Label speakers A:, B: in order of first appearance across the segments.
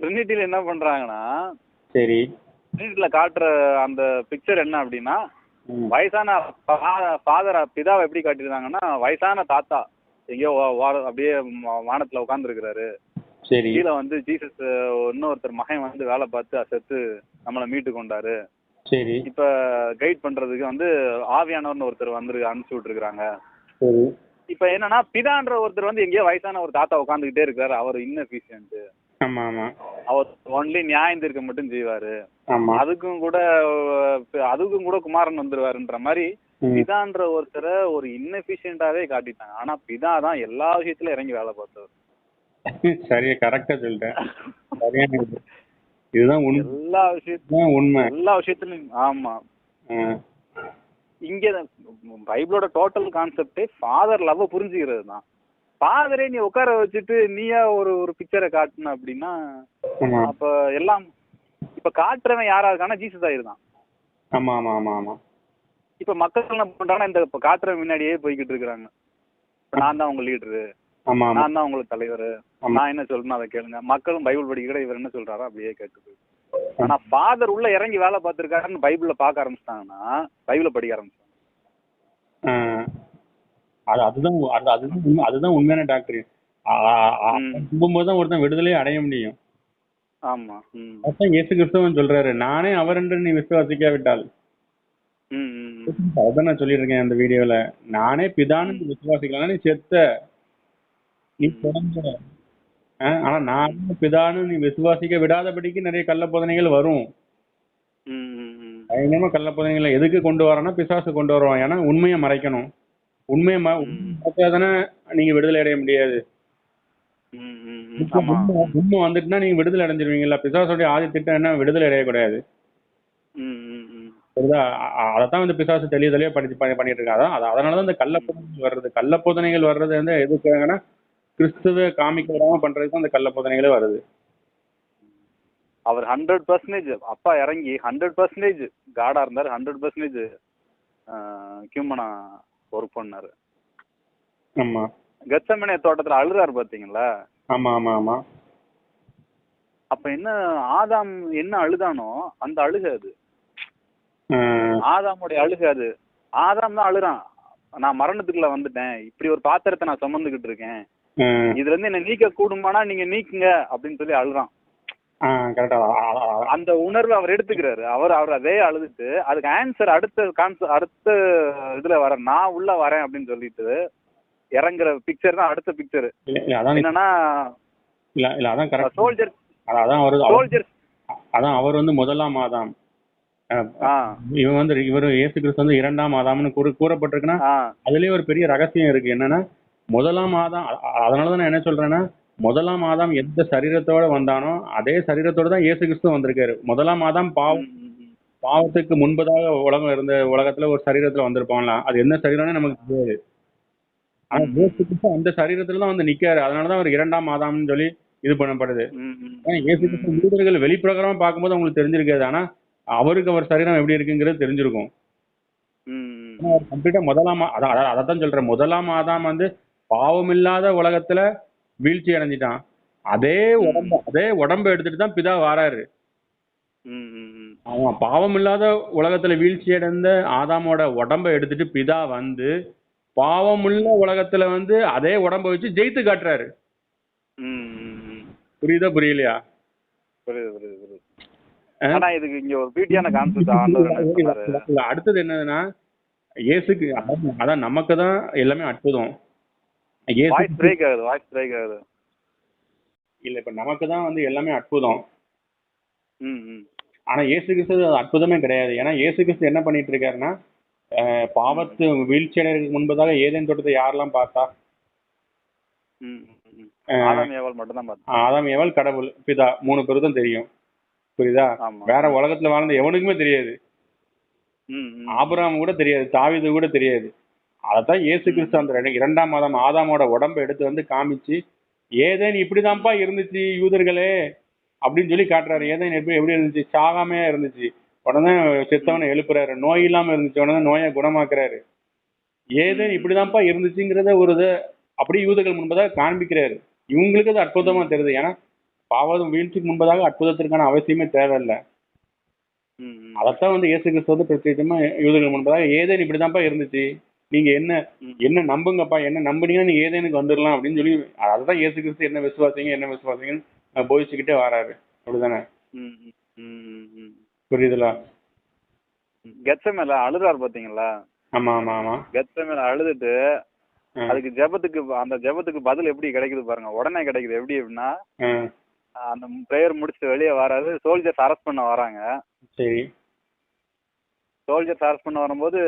A: ட்ரினிட்டில என்ன பண்றாங்கன்னா
B: சரி.
A: ட்ரினிட்டில காட்டுற அந்த பிக்சர் என்ன அப்படின்னா. வயசான ஃபாதர் பிதாவை எப்படி காட்டியிருந்தாங்கன்னா வயசான தாத்தா எங்கேயோ அப்படியே வானத்துல உட்காந்துருக்கிறாரு
B: சரி.
A: கீழே வந்து ஜீசஸ் இன்னொருத்தர் மகன் வந்து வேலை பார்த்து செத்து நம்மளை மீட்டு கொண்டாரு.
B: சரி.
A: இப்ப கைட் பண்றதுக்கு வந்து ஆவியானவர்னு ஒருத்தர் வந்து அனுப்பிச்சு விட்டுருக்காங்க இப்ப என்னன்னா பிதான்ற ஒருத்தர் வந்து எங்கேயோ வயசான ஒரு தாத்தா உட்காந்துக்கிட்டே இருக்காரு அவர் இன்னஃபிஷியன்ட்
B: ஆமா ஆமா.
A: அவர் ஒன்லி நியாயம் தீர்க்க மட்டும் செய்வாரு. அதுக்கும் கூட அதுக்கும் கூட குமாரன் வந்துருவாருன்ற மாதிரி. பிதான்ற ஒருத்தரை ஒரு இன்னெஃபிஷியண்டாவே காட்டிட்டாங்க. ஆனா பிதா தான் எல்லா விஷயத்துலயும் இறங்கி வேலை பார்த்தவர்.
B: சரியா கரெக்டா சொல்லிட்டேன். இதுதான்
A: எல்லா விஷயத்துலயும்
B: உண்மை.
A: எல்லா விஷயத்துலயும் ஆமா. இங்க பைபிளோட டோட்டல் கான்செப்டே ஃபாதர் லவ் புரிஞ்சுக்கிறது தான் ஃபாதரே நீ உட்கார வச்சுட்டு நீயா ஒரு ஒரு பிக்சரை காட்டுன அப்படின்னா அப்ப எல்லாம் இப்ப காட்டுறவன் யாரா இருக்கானா ஜீசஸ் ஆயிருதான்
B: ஆமா ஆமா ஆமா ஆமா.
A: இப்ப மக்கள் என்ன பண்றாங்கன்னா இந்த இப்ப காட்டுறவன் முன்னாடியே போய்கிட்டு இருக்கிறாங்க. இப்ப நான் தான் உங்க லீடரு நான் தான் உங்களுக்கு தலைவர். நான் என்ன சொல்லணும் அதை கேளுங்க. மக்களும் பைபிள் படிக்கிற இவர் என்ன சொல்றாரோ அப்படியே கேட்டு ஆனா ஃபாதர் உள்ள இறங்கி வேலை பார்த்திருக்காருன்னு பைபிள்ல பார்க்க ஆரம்பிச்சிட்டாங்கன்னா பைபிள படிக்க ஆரம்பிச்சாங்க.
B: அது அதுதான் அது அதுதான் உண்மை அதுதான் உண்மையான டாக்டர். நம்பும்போது தான் ஒருத்தன் விடுதலையே அடைய முடியும்.
A: ஆமா
B: அதான் இயேசு கிறிஸ்தவன் சொல்றாரு நானே அவர் என்று நீ விசுவாசிக்காவிட்டால். அதான் நான் சொல்லியிருக்கேன் அந்த வீடியோல. நானே பிதான்னு விசுவாசிக்கலாம் நீ செத்த. நீ பிறந்த ஆனா நானே பிதான்னு நீ விசுவாசிக்க விடாதபடிக்கு நிறைய கள்ள போதனைகள் வரும். பயங்கரமா கள்ள போதனைகளை எதுக்கு கொண்டு வரோம்னா பிசாசு கொண்டு வருவான். ஏன்னா உண்மையை மறைக்கணும். உண்மையை உண்மையை மறைச்சாதானே நீங்க விடுதலை அடைய முடியாது. உண்மை வந்துட்டுனா நீங்க விடுதலை அடைஞ்சிருவீங்களா பிசாசுடைய ஆதி திட்டம் என்ன? விடுதலை அடையக்கூடாது.
A: ம், ம், ம்.
B: சரிதா அ- அ- அதைத்தான் வந்து பிசாசு தெளிய தெளிய படிச்சு பண்ணி- பண்ணிட்டு இருக்காங்க அதான் அது- அதனாலதான் இந்த கள்ள போதனைகள் வர்றது. கள்ள போதனைகள் வர்றது வந்து எதுக்குங்கன்னா கிறிஸ்துவ காமிக்க விடாம பண்றதுக்கு அந்த கள்ள போதனைகளே வருது.
A: அவர் ஹண்ட்ரட் பர்சன்டேஜ் அப்பா இறங்கி ஹண்ட்ரட் பர்சன்டேஜ் காடா இருந்தாரு ஹண்ட்ரட் பர்சன்டேஜ் ஹியூமனா ஒர்க் பண்ணாரு.
B: ஆமா.
A: கெச்சமனே தோட்டத்துல அழுறாரு பாத்தீங்களா?
B: ஆமா ஆமா ஆமா.
A: அப்ப என்ன ஆதாம் என்ன அழுதானோ அந்த அழுகை அது. ஆதாமுடைய அழுகை அது. ஆதாம் தான் அழுறான். நான் மரணத்துக்குள்ள வந்துட்டேன். இப்படி ஒரு பாத்திரத்தை நான் சுமந்துகிட்டு இருக்கேன். இதுல இருந்து என்ன நீக்க கூடுமானா நீங்க நீக்குங்க அப்படின்னு சொல்லி அழுறான்.
B: கரெக்டா
A: அந்த உணர்வு அவர் எடுத்துக்கிறாரு. அவர் அவர் அதே அழுதுட்டு அதுக்கு ஆன்சர் அடுத்த கான்ச அடுத்த இதுல வர நான் உள்ள வரேன் அப்படின்னு சொல்லிட்டு இறங்குற பிக்சர் தான் அடுத்த பிக்சர் என்னன்னா
B: இல்ல இல்ல அதான் கரெக்ட்
A: சோல்ஜர்
B: அதான் அவர்
A: சோல்ஜர்
B: அதான் அவர் வந்து முதலாம் மாதாம். இவன் வந்து இவர் இயேசு கிறிஸ்து வந்து இரண்டாம் மாதாம்னு கூற கூறப்பட்டிருக்குன்னா அதுலயே ஒரு பெரிய ரகசியம் இருக்கு. என்னன்னா முதலாம் மாதம் அதனால தான் நான் என்ன சொல்றேன்னா முதலாம் மாதம் எந்த சரீரத்தோட வந்தானோ அதே சரீரத்தோட தான் இயேசு கிறிஸ்து வந்திருக்காரு. முதலாம் மாதம் பாவம். பாவத்துக்கு முன்பதாக உலகம் இருந்த உலகத்துல ஒரு சரீரத்துல வந்திருப்பாங்களா அது என்ன சரீரம்னு நமக்கு தெரியாது. ஆனா இயேசு கிறிஸ்து அந்த சரீரத்துல தான் வந்து நிக்காரு. அதனாலதான் அவர் இரண்டாம் மாதம்னு சொல்லி இது பண்ணப்படுது. இயேசு கிறிஸ்து யூதர்கள் வெளிப்பிரகாரமா பார்க்கும்போது அவங்களுக்கு தெரிஞ்சிருக்காது. ஆனா அவருக்கு அவர் சரீரம் எப்படி இருக்குங்கிறது தெரிஞ்சிருக்கும். கம்ப்ளீட்டா முதலாம் அதான் அதான் சொல்றேன். முதலாம் மாதம் வந்து பாவமில்லாத உலகத்துல வீழ்ச்சி அடைஞ்சிட்டான். அதே உடம்ப அதே உடம்ப எடுத்துட்டு தான் பிதா வாராரு. அவன் பாவமில்லாத உலகத்துல வீழ்ச்சி அடைந்த ஆதாமோட உடம்ப எடுத்துட்டு பிதா வந்து பாவமுள்ள உலகத்துல வந்து அதே உடம்ப வச்சு ஜெயித்து காட்டுறாரு. புரியுதா புரியலையா?
A: புரியுது புரியுது புரியுது.
B: ஆ?
A: ஆனா இதுக்கு இங்க ஒரு பியூட்டியான கான்செப்ட் ஆண்டவர் என்ன சொன்னாரு?
B: இல்ல, அடுத்தது என்னதுன்னா இயேசுக்கு அதான் நமக்கு தான் எல்லாமே அற்புதம்.
A: வாய்ஸ் பிரேக் ஆகுது வாய்ஸ் பிரேக் ஆகுது.
B: இல்ல இப்ப நமக்கு தான் வந்து எல்லாமே அற்புதம்.
A: ம் ம்.
B: ஆனா இயேசு கிறிஸ்து அது அற்புதமே கிடையாது. ஏன்னா இயேசு கிறிஸ்து என்ன பண்ணிட்டு இருக்காருன்னா பாவத்து வீழ்ச்சி அடைறதுக்கு முன்பதாக ஏதேன் தோட்டத்தை யாரெல்லாம் பார்த்தா.
A: ஆதாம்
B: எவள் கடவுள். பிதா மூணு பேரும் தான் தெரியும். புரியுதா?
A: ஆமா.
B: வேற உலகத்துல வாழ்ந்த எவனுக்குமே தெரியாது.
A: ம் ம்.
B: ஆபிரகாம் கூட தெரியாது தாவீது கூட தெரியாது. அதான் இயேசு கிறிஸ்து அந்த ரெண்டு- இரண்டாம் மாதம் ஆதாமோட உடம்ப எடுத்து வந்து காமிச்சு ஏதேன் இப்படிதான்ப்பா இருந்துச்சு யூதர்களே? அப்படின்னு சொல்லி காட்டுறாரு. ஏதேன் எப்படி எப்படி இருந்துச்சு? சாகாமையா இருந்துச்சு. உடனே செத்தவனை எழுப்புறாரு. நோய் இல்லாம இருந்துச்சு. உடனே நோயை குணமாக்குறாரு. ஏதேன் இப்படிதான்ப்பா இருந்துச்சுங்கிறத ஒரு இதை அப்படி யூதர்கள் முன்பதாக காண்பிக்கிறாரு. இவங்களுக்கு அது அற்புதமா தெரியுது. ஏன்னா பாவம் வீழ்ச்சிக்கு முன்பதாக அற்புதத்திற்கான அவசியமே தேவையில்லை. அதைத்தான் வந்து இயேசு கிறிஸ்து வந்து பிரத்யேகமா யூதர்கள் முன்பதாக ஏதேன் இப்படிதான்ப்பா இருந்துச்சு? நீங்க என்ன. என்ன நம்புங்கப்பா என்ன நம்புனீங்கன்னா நீங்க ஏதேனுக்கு வந்துடலாம் அப்படின்னு சொல்லி அதுதான் இயேசு கிறிஸ்து என்ன விசுவாசிங்க என்ன விசுவாசிங்கன்னு போதிச்சுக்கிட்டே வராரு. அப்படிதானே. புரியுதுல?
A: கெத்சமேல அழுறாரு பாத்தீங்களா?
B: ஆமா ஆமா ஆமா.
A: கெத்சமேல அழுதுட்டு
B: ஆ,
A: அதுக்கு ஜெபத்துக்கு அந்த ஜெபத்துக்கு பதில் எப்படி கிடைக்குது பாருங்க. உடனே கிடைக்குது. எப்படி அப்படின்னா அந்த ப்ரேயர் முடிச்சுட்டு வெளியே வராது சோல்ஜர்ஸ் அரெஸ்ட் பண்ண வராங்க.
B: சரி.
A: சோல்ஜர்ஸ் அரெஸ்ட் பண்ண வரும்போது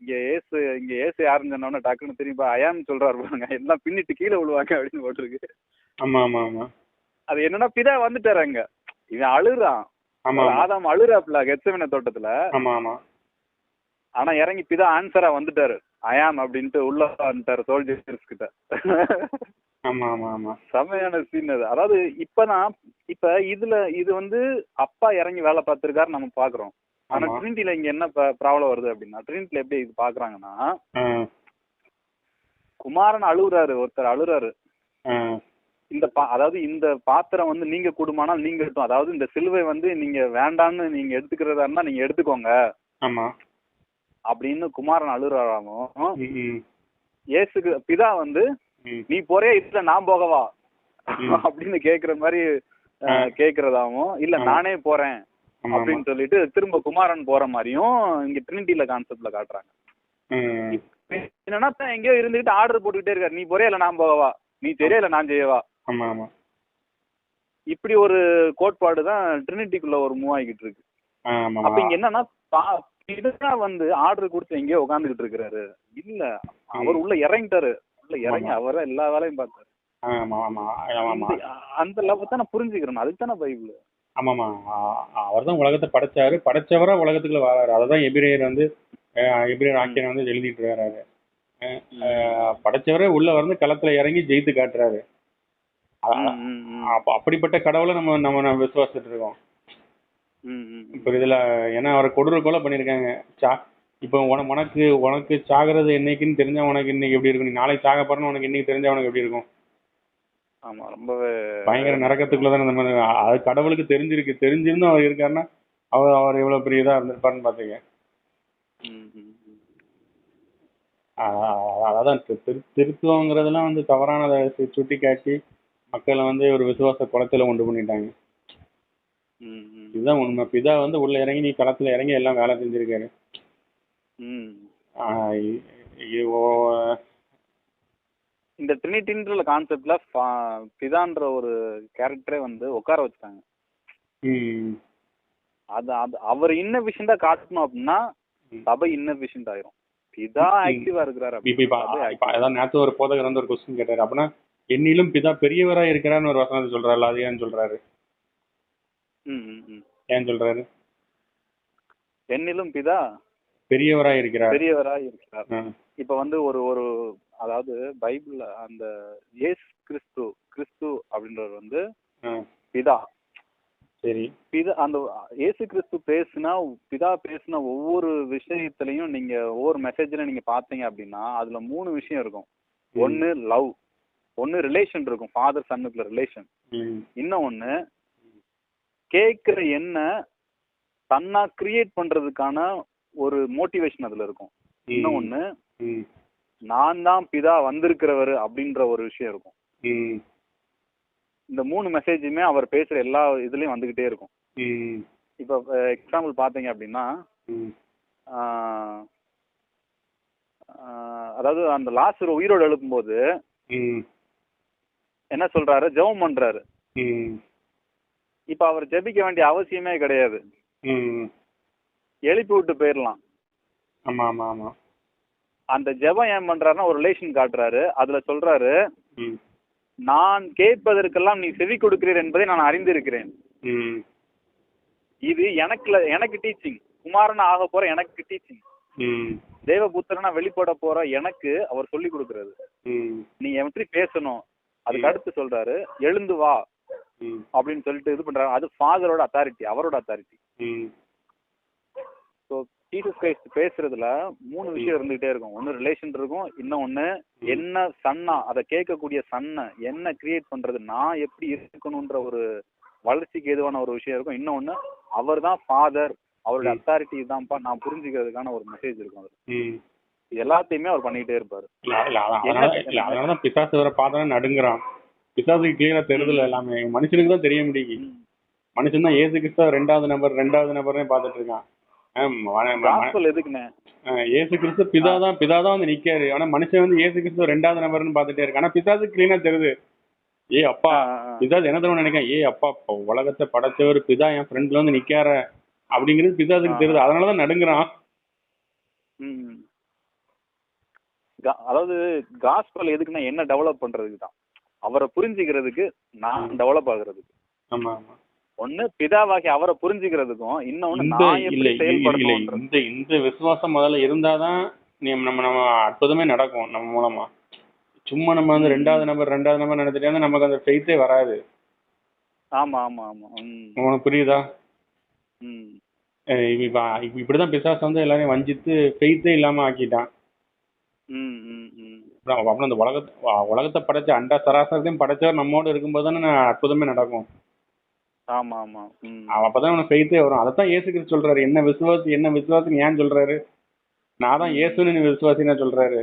A: இங்க ஏசு இங்க ஏசு யாருன்னு சொன்னோன்னு டக்குன்னு திரும்பி அயான்னு சொல்றாரு பாருங்க. எல்லாம் பின்னிட்டு கீழே விழுவாங்க அப்படின்னு போட்டிருக்கு.
B: ஆமா ஆமா ஆமா.
A: அது என்னன்னா பிதா வந்துட்டாரு அங்க. இவன் அழுறான். ஆதாம் அழுறாப்ல கெச்சமன தோட்டத்துல.
B: ஆமா ஆமா.
A: ஆனா இறங்கி பிதா ஆன்சரா வந்துட்டாரு. அயாம் அப்படின்ட்டு உள்ள வந்துட்டாரு சோல்ஜர்ஸ் கிட்ட.
B: ஆமா ஆமா ஆமா.
A: செமையான சீன் அது. அதாவது இப்பதான் இப்ப இதுல இது வந்து அப்பா இறங்கி வேலை பார்த்திருக்காரு நம்ம பாக்குறோம். ஆனா. ட்ரினிட்டில இங்க என்ன ப்ராப்ளம் வருது அப்படின்னா ட்ரினிட்டில எப்படி இது பாக்குறாங்கன்னா குமாரன் அழுகுறாரு ஒருத்தர் அழுறாரு. இந்த பா அதாவது இந்த பாத்திரம் வந்து நீங்க குடுமானால் நீங்க எடுத்தோம் அதாவது இந்த சிலுவை வந்து நீங்க வேண்டான்னு நீங்க எடுத்துக்கிறதா இருந்தா நீங்க எடுத்துக்கோங்க.
B: ஆமா.
A: அப்படின்னு குமாரன் அழுறாராமோ இயேசுக்கு பிதா வந்து. நீ போறே இல்ல நான் போகவா. அப்படின்னு கேக்குற மாதிரி கேக்குறதாவும் இல்ல. நானே போறேன். அப்படின்னு சொல்லிட்டு திரும்ப குமாரன் போற மாதிரியும் இங்க ட்ரினிட்டில கான்செப்ட்ல காட்டுறாங்க. என்னன்னா எங்கேயோ இருந்துகிட்டு ஆர்டர் போட்டுக்கிட்டே இருக்காரு. நீ போறியா இல்ல நான் போகவா? நீ சரியா இல்ல நான் செய்யவா?
B: ஆமா ஆமா.
A: இப்படி ஒரு கோட்பாடு தான் ட்ரினிட்டிக்குள்ள ஒரு மூவ் ஆகிட்டு இருக்கு. அப்ப இங்க என்னன்னா இதுதான் வந்து ஆர்டர் கொடுத்து எங்கேயோ உட்காந்துக்கிட்டு இருக்கிறாரு. இல்ல அவர் உள்ள இறங்கிட்டாரு. உள்ள இறங்கி. அவரே எல்லா வேலையும் பார்த்தாரு. அந்த லவ் தான் நான் புரிஞ்சுக்கிறேன். அதுக்கு தானே பைபிள்
B: ஆமாமா அவர் தான் உலகத்தை படைச்சாரு. படைச்சவரா உலகத்துக்குள்ள வராரு. அததான் எபிரேயர் வந்து எபிரேயர் ஆக்கியன் வந்து எழுதிட்டு வர்றாரு படைச்சவரே உள்ள வந்து களத்துல இறங்கி ஜெயித்து காட்டுறாரு. அப்படிப்பட்ட கடவுளை நம்ம நம்ம நம்ம விசுவாசிட்டு இருக்கோம். இப்ப இதுல ஏன்னா அவரை கொடூர கொலை பண்ணிருக்காங்க சா இப்போ உன உனக்கு உனக்கு சாகிறது என்னைக்குன்னு தெரிஞ்சா உனக்கு இன்னைக்கு எப்படி இருக்கும்? நீ நாளைக்கு சாக போறேன்னு உனக்கு இன்னைக்கு தெரிஞ்சா உனக்கு எப்படி இருக்கும்?
A: ஆமா ரொம்பவே
B: பயங்கர நரக்கத்துக்குள்ள தான் நம்ம அது கடவுளுக்கு தெரிஞ்சிருக்கு தெரிஞ்சிருந்தும் அவர் இருக்காருன்னா அவர் அவர் எவ்வளவு பெரிய இதா இருந்திருப்பாருன்னு. ஆஹ் அதான் திரு- திரு- திருத்துவங்கிறதெல்லாம் வந்து தவறானதை சுட்டி காட்டி மக்களை வந்து ஒரு விசுவாச குளத்துல உண்டு பண்ணிட்டாங்க. இதுதான் உண்மை. பிதா வந்து உள்ள இறங்கி நீ களத்துல இறங்கி எல்லாம் வேலை செஞ்சிருக்காரு.
A: இந்த ட்ரினிட்டின்ற கான்செப்ட்ல பிதான்ற ஒரு கேரக்டரே வந்து உட்கார வச்சுட்டாங்க. அது அது அவர் இன்னபிஷண்டா காட்டணும் அப்படின்னா. சபை இன்னபிஷண்ட் ஆயிரும். பிதா. ஆக்டிவா இருக்கிறாரு
B: இப்ப. அதான் நேத்து ஒரு போதகர் வந்து ஒரு கொஸ்டின் கேட்டாரு. அப்படின்னா என்னிலும் பிதா பெரியவரா இருக்கிறான்னு ஒரு வசனத்தை சொல்றாரு. அது ஏன் சொல்றாரு. ஏன் சொல்றாரு?
A: என்னிலும் பிதா
B: பெரியவரா இருக்கிறார்.
A: பெரியவராய் இருக்கிறார். இப்ப வந்து ஒரு ஒரு அதாவது பைபிள்ல அந்த இயேசு கிறிஸ்து கிறிஸ்து அப்படின்றவர் வந்து பிதா.
B: சரி.
A: பிதா அந்த இயேசு கிறிஸ்து பேசுனா பிதா பேசுன ஒவ்வொரு விஷயத்திலையும் நீங்க ஒவ்வொரு மெசேஜ்ல நீங்க பாத்தீங்க அப்படின்னா அதுல மூணு விஷயம் இருக்கும். ஒன்னு லவ். ஒன்னு ரிலேஷன் இருக்கும். ஃபாதர் சன்னுக்குள்ள ரிலேஷன். இன்னும் ஒண்ணு கேட்கிற என்ன தன்னா கிரியேட் பண்றதுக்கான ஒரு மோட்டிவேஷன் அதுல இருக்கும். இன்னும்
B: ம்,
A: நான் தான் பிதா வந்திருக்கிறவர் அப்படின்ற ஒரு விஷயம் இருக்கும். இந்த மூணு மெசேஜுமே அவர் பேசுற எல்லா இதுலயும் வந்துகிட்டே இருக்கும். இப்போ எக்ஸாம்பிள் பாத்தீங்க அப்படின்னா அதாவது அந்த லாஸ்ட் உயிரோடு எழுப்பும்போது என்ன சொல்றாரு? ஜெபம் பண்றாரு. இப்ப அவர் ஜெபிக்க வேண்டிய அவசியமே கிடையாது. எழுப்பி விட்டு போயிடலாம்
B: ஆமா ஆமா ஆமா.
A: அந்த ஜெபம் ஏன் பண்றாருன்னா ஒரு ரிலேஷன் காட்டுறாரு. அதுல சொல்றாரு நான் கேட்பதற்கெல்லாம் நீ செவி கொடுக்கிறீர் என்பதை நான் அறிந்திருக்கிறேன். இது எனக்கு எனக்கு டீச்சிங் குமாரனா ஆக போற எனக்கு டீச்சிங் தேவபுத்திரனா வெளிப்பட போற எனக்கு அவர் சொல்லி கொடுக்கறது. நீ எப்படி பேசணும். அதுக்கு அடுத்து சொல்றாரு எழுந்து வா. அப்படின்னு சொல்லிட்டு இது பண்றாரு. அது ஃபாதரோட அத்தாரிட்டி அவரோட அத்தாரிட்டி ஸோ ஜீசஸ் கிரைஸ்ட் பேசுறதுல மூணு விஷயம் இருந்துகிட்டே இருக்கும். ஒன்னு ரிலேஷன் இருக்கும் இன்னொன்னு என்ன சன்னா அதை கேட்கக்கூடிய சன்னை என்ன கிரியேட் பண்றது நான் எப்படி இருக்கணும்ன்ற ஒரு வளர்ச்சிக்கு எதுவான ஒரு விஷயம் இருக்கும். இன்னொன்னு அவர் தான் ஃபாதர் அவருடைய. அத்தாரிட்டி தான்ப்பா நான் புரிஞ்சுக்கிறதுக்கான ஒரு மெசேஜ் இருக்கும் அது எல்லாத்தையுமே அவர் பண்ணிக்கிட்டே இருப்பாரு.
B: அதனாலதான் பிசாசு வர பார்த்தா நடுங்குறான். பிசாசுக்கு கிளியரா தெரியுதுல எல்லாமே மனுஷனுக்கு தான் தெரிய முடியுது.
A: ம்.
B: மனுஷன் தான் ஏசு கிறிஸ்துவ ரெண்டாவது நபர் ரெண்டாவது நபர்னே பார்த்துட்டு இருக்கான்.
A: எதுக்குண்ணே?
B: ஏசு கிறிஸ்து பிதா தான் பிதா தான் வந்து நிக்காரு ஆனா மனுஷன் வந்து ஏசு கிறிஸ்துவ ரெண்டாவது நபர்னு பார்த்துட்டே இருக்கு ஆனா பிசாசு கிளீனா தெரியுது. ஏ அப்பா. பிசாசு என்ன தருவோம் நினைக்கிறேன்? ஏ அப்பா உலகத்தை படைச்சவர் பிதா என் ஃப்ரெண்ட்ல வந்து நிக்கார அப்படிங்கிறது பிசாசுக்கு தெரியுது. அதனாலதான் நடுங்குறான்.
A: அதாவது காஸ்பல் எதுக்குன்னா என்ன டெவலப் பண்றதுக்கு தான். அவரை புரிஞ்சுக்கிறதுக்கு நான் டெவலப் ஆகுறதுக்கு.
B: ஆமா ஆமா.
A: ஒண்ணு பிதாவாகி அவரை புரிஞ்சுக்கிறதுக்கும் இன்னொன்னு
B: இந்த இந்த விசுவாசம் முதல்ல இருந்தாதான் நம்ம நம்ம அற்புதமே நடக்கும் நம்ம மூலமா. சும்மா நம்ம வந்து ரெண்டாவது நம்பர் ரெண்டாவது நம்பர் இருந்தா நமக்கு அந்த ஃபெய்த்தே வராது.
A: ஆமா ஆமா ஆமா.
B: உனக்கு புரியுதா?
A: ம்.
B: இப்ப இப்ப இப்ப இப்படிதான் பிசாசு வந்து எல்லாரையும் வஞ்சித்து ஃபெய்த்தே இல்லாம ஆக்கிட்டான்.
A: ம் ம் ம்.
B: அப்புறம் அந்த உலகத்தை உலகத்தை படைச்ச அண்டா சராசரத்தையும் படைச்சவர் நம்மோடு இருக்கும்போது தானே அற்புதமே நடக்கும்.
A: ஆமா ஆமா.
B: அவன் அப்பதான் அவனுக்கு ஃபெய்த்தே வரும். அதைத்தான் ஏசு கிறிஸ்து சொல்றாரு. என்ன விசுவாசி என்ன விசுவாசின்னு ஏன் சொல்றாரு? நான் தான் இயேசுன்னு நீ விசுவாசின்னு சொல்றாரு.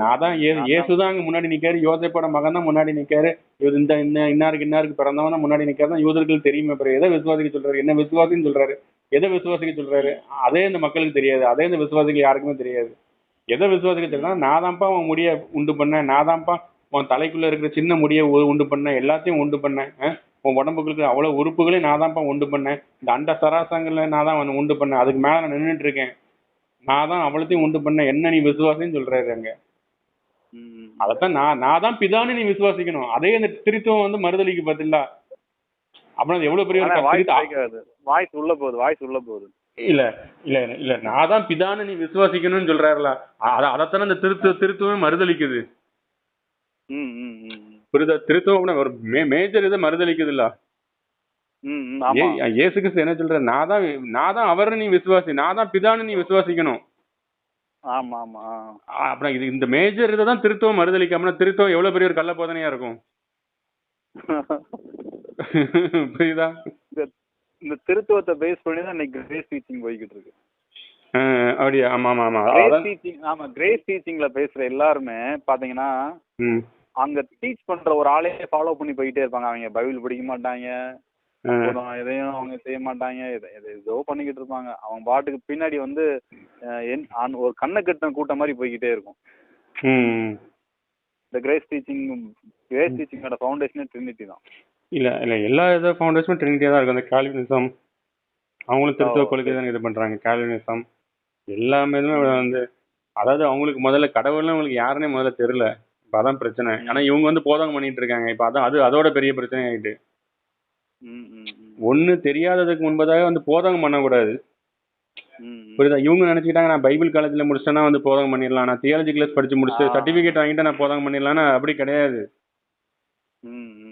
B: நான் தான் ஏ இயேசு தான் அங்க முன்னாடி நிக்காரு. யோசேப்போட மகன் தான் முன்னாடி நிக்காரு. இவர் இந்த இந்த இன்னாருக்கு இன்னாருக்கு பிறந்தவன் தான் முன்னாடி நிக்காரு. தான் யூதர்கள் தெரியுமே அப்புறம் எதை விசுவாசிக்க சொல்றாரு? என்ன விசுவாசின்னு சொல்றாரு? எதை விசுவாசிக்க சொல்றாரு? அதே இந்த மக்களுக்கு தெரியாது. அதே இந்த விசுவாசிக்கு யாருக்குமே தெரியாது. எதை விசுவாசிக்க சொல்றா நான் தான்ப்பா உன் முடிய உண்டு பண்ணேன். நான் தான்ப்பா உன் தலைக்குள்ள இருக்கிற சின்ன முடிய உண்டு பண்ணேன். எல்லாத்தையும் உண்டு பண்ணேன். உன் உடம்புக்கு அவ்வளவு உறுப்புகளையும் நான் தான்ப்பா உண்டு பண்ணேன். இந்த அண்ட சராசங்கள்ல நான் தான் வந்து உண்டு பண்ணேன். அதுக்கு மேல நான் நின்னுட்டு இருக்கேன். நான் தான் அவ்வளத்தையும் உண்டு பண்ணேன். என்ன நீ விசுவாசின்னு சொல்றாரு அங்க. அதைத்தான் நான் நான் தான் பிதான்னு நீ விசுவாசிக்கணும். அதே அந்த திருத்துவம் வந்து மறுதலிக்கு பதிலா அப்புறம் அது எவ்வளவு பெரிய
A: வாய்ஸ் உள்ள போகுது வாய்ஸ் உள்ள போகுது.
B: இல்ல இல்ல இல்ல. நான் தான் பிதான்னு நீ விசுவாசிக்கணும்னு சொல்றாருல. அத அதைத்தானே அந்த திருத்து திருத்துவமே மறுதலிக்குது.
A: ம் ம் ம் ம்.
B: புரியுதா திருத்துவம் அப்படின்னா ஒரு மே- மேஜர் இதை மறுதலிக்குது இல்ல ஏசு கிறிஸ்து என்ன சொல்ற நான் தான் நான் தான் அவரை நீ விசுவாசி நான் தான் பிதான்னு நீ விசுவாசிக்கணும்.
A: ஆமா ஆமா
B: அப்புறம் இது இந்த மேஜர் இதை தான் திருத்துவம் மறுதலிக்காமனா திருத்துவம் எவ்வளவு பெரிய ஒரு கள்ள போதனையா இருக்கும்? புரியுதா?
A: இந்த திருத்துவத்தை பேஸ் பண்ணி தான் இன்னைக்கு கிரேஸ் டீச்சிங் போய்கிட்டு இருக்கு.
B: ஆ, அப்படியா? ஆமா ஆமா ஆமா.
A: கிரேஸ் டீச்சிங் ஆமா கிரேஸ் டீச்சிங்ல பேசுற எல்லாருமே பாத்தீங்கன்னா அங்க டீச் பண்ற ஒரு ஆளே ஃபாலோ பண்ணி போயிட்டே இருப்பாங்க. அவங்க பைபிள் படிக்க மாட்டாங்க. எதையும் அவங்க செய்ய மாட்டாங்க. எதை ஏதோ பண்ணிக்கிட்டு இருப்பாங்க. அவங்க பாட்டுக்கு பின்னாடி வந்து ஒரு கண்ணை கட்டின கூட்டம் மாதிரி போய்கிட்டே இருக்கும். இந்த கிரேஸ் டீச்சிங் கிரேஸ் டீச்சிங்கோட ஃபவுண்டேஷனே ட்ரினிட்டி தான்.
B: இல்ல இல்ல எல்லா இதை ஃபவுண்டேஷனும் ட்ரினிட்டியா தான் இருக்கும் அந்த கால்வினிசம் அவங்களும் திருத்துவ கொள்கை தான் இது பண்றாங்க. கால்வினிசம் எல்லாமே வந்து அதாவது அவங்களுக்கு முதல்ல கடவுள்னு அவங்களுக்கு யாருன்னே முதல்ல தெரியல. இப்ப அதான் பிரச்சனை ஆனா இவங்க வந்து போதகம் பண்ணிட்டு இருக்காங்க இப்ப அதான் அது அதோட பெரிய பிரச்சனை ஆயிட்டு
A: ம்.
B: ஒண்ணு தெரியாததுக்கு முன்பதாக வந்து போதகம் பண்ணக்கூடாது. புரியுதா இவங்க நினைச்சுக்கிட்டாங்க நான் பைபிள் காலேஜ்ல முடிச்சிட்டேன்னா வந்து போதகம் பண்ணிடலாம் நான் தியாலஜி கிளாஸ் படிச்சு முடிச்சு
A: ஆ.
B: சர்டிபிகேட் வாங்கிட்டு நான் போதகம் பண்ணிடலாம்னா அப்படி கிடையாது.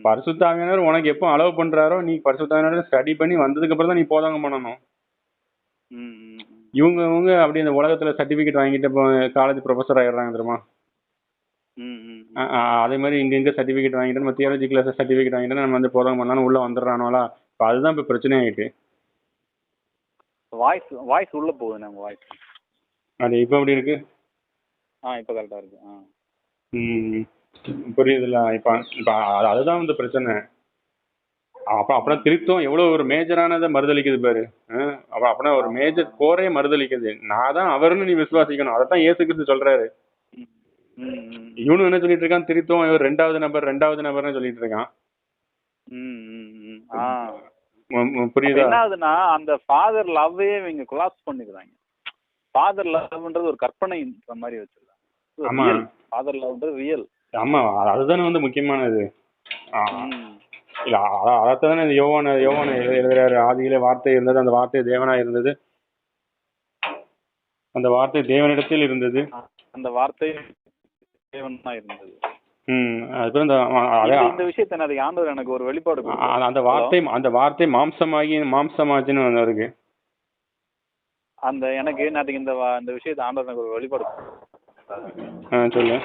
B: பரிசுத்தாவியானவர் உனக்கு எப்போ அலோவ் பண்றாரோ நீ பரிசுத்தாவியானவர் ஸ்டடி பண்ணி வந்ததுக்கு அப்புறம் தான் நீ போதகம் பண்ணணும். இவங்க இவங்க அப்படி இந்த உலகத்துல சர்டிபிகேட் வாங்கிட்டு இப்போ காலேஜ் ப்ரொஃபஸர் ஆயிடுறாங்க தெரியுமா அதே மாதிரி இங்க இங்க சர்டிபிகேட் வாங்கிட்டு நம்ம தியாலஜி கிளாஸ் சர்டிபிகேட் வாங்கிட்டு நம்ம வந்து போதகம் பண்ணலாம்னு உள்ள வந்துடுறானுவலா இப்போ அதுதான் இப்போ பிரச்சனை ஆயிட்டு.
A: வாய்ஸ் வாய்ஸ் உள்ள போகுது நம்ம வாய்ஸ்
B: அது இப்போ எப்படி இருக்கு?
A: ஆ இப்போ கரெக்டா இருக்கு. ஆ.
B: ம் புரியுதுல்ல. இப்போ இப்போ அது- அதுதான் வந்து பிரச்சனை. அப்போ அப்புறம் திருத்தம் எவ்வளோ ஒரு மேஜரானதை மறுதளிக்குது பாரு. ஆ, அப்ப அப்படின்னா ஒரு மேஜர் கோரே மறுதளிக்குது. நான் தான் அவருன்னு நீ விசுவாசிக்கணும். அதை தான் ஏசு கிறிஸ்து இவனு என்ன சொல்லிட்டு இருக்கான் திருத்தம். இவர் ரெண்டாவது நபர் ரெண்டாவது நபர்னு சொல்லிட்டு இருக்கான் புரியுதா?
A: என்ன ஆகுதுன்னா அந்த ஃபாதர் லவ்வே இவங்க கொலாப்ஸ் பண்ணிக்கிறாங்க. ஃபாதர் லவ்ன்றது ஒரு கற்பனைன்ற மாதிரி வச்சிருக்காங்க.
B: ஆமா.
A: ஃபாதர் லவ்ன்றது ரியல்
B: ஆமா அது- அதுதானே வந்து முக்கியமானது. இல்ல அதைத்தானே யோவான யோவான எழு- எழுதுறாரு. ஆதியிலே வார்த்தை இருந்தது அந்த வார்த்தை தேவனா இருந்தது. அந்த வார்த்தை தேவனிடத்தில் இருந்தது.
A: அந்த வார்த்தை தேவன் இருந்தது.
B: இந்த
A: விஷயத்தை அதுக்கு ஆண்டவர் எனக்கு ஒரு வெளிப்பாடு.
B: அந்த வார்த்தை அந்த வார்த்தை மாம்சமாகி மாம்சமாச்சுன்னு இருக்கு.
A: அந்த எனக்கு நேற்றுக்கு இந்த விஷயத்தை ஆண்டவர் எனக்கு ஒரு
B: ஆ சொல்லு.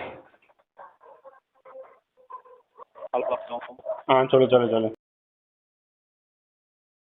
B: ஆ சொல்லு சொல்லு சொல்லு.